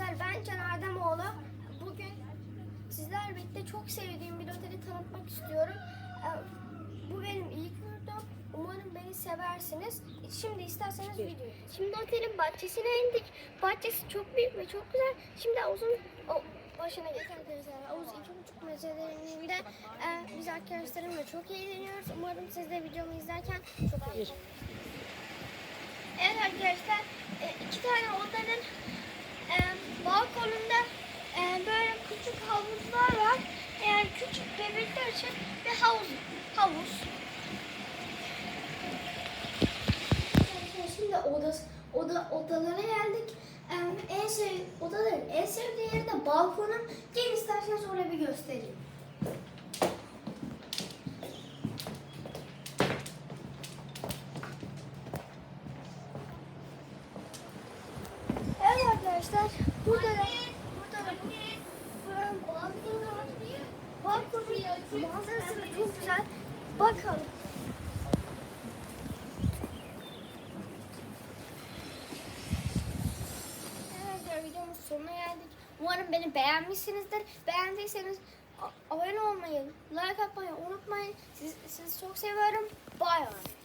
arkadaşlar ben Can Ardemoğlu. Bugün sizlerle birlikte çok sevdiğim bir oteli tanıtmak istiyorum. Ee, Bu benim ilk yurdum. Umarım beni seversiniz. Şimdi isterseniz video. Şimdi otelin bahçesine indik. Bahçesi çok büyük ve çok güzel. Şimdi havuzun o, başına geçtik arkadaşlar. Havuz iki buçuk metrelerinde. Ee, biz arkadaşlarımla çok eğleniyoruz. Umarım siz de videomu izlerken çok eğlenirsiniz. Evet arkadaşlar e, iki tane odanın e, balkonunda e, böyle küçük havuzlar var. Yani küçük bebekler için bir havuz. Havuz. Şimdi oda, oda, odalara geldik. En sev, odaların en sevdiği yeri de balkonun. Gelin isterseniz oraya bir göstereyim. Evet arkadaşlar, burada da burada da buranın balkonu var. Balkonun manzarası da çok güzel. Bakalım. Evet videonun sonuna geldik. Umarım beni beğenmişsinizdir. Beğendiyseniz abone olmayı, like atmayı unutmayın. Siz, sizi çok seviyorum. Bay bay.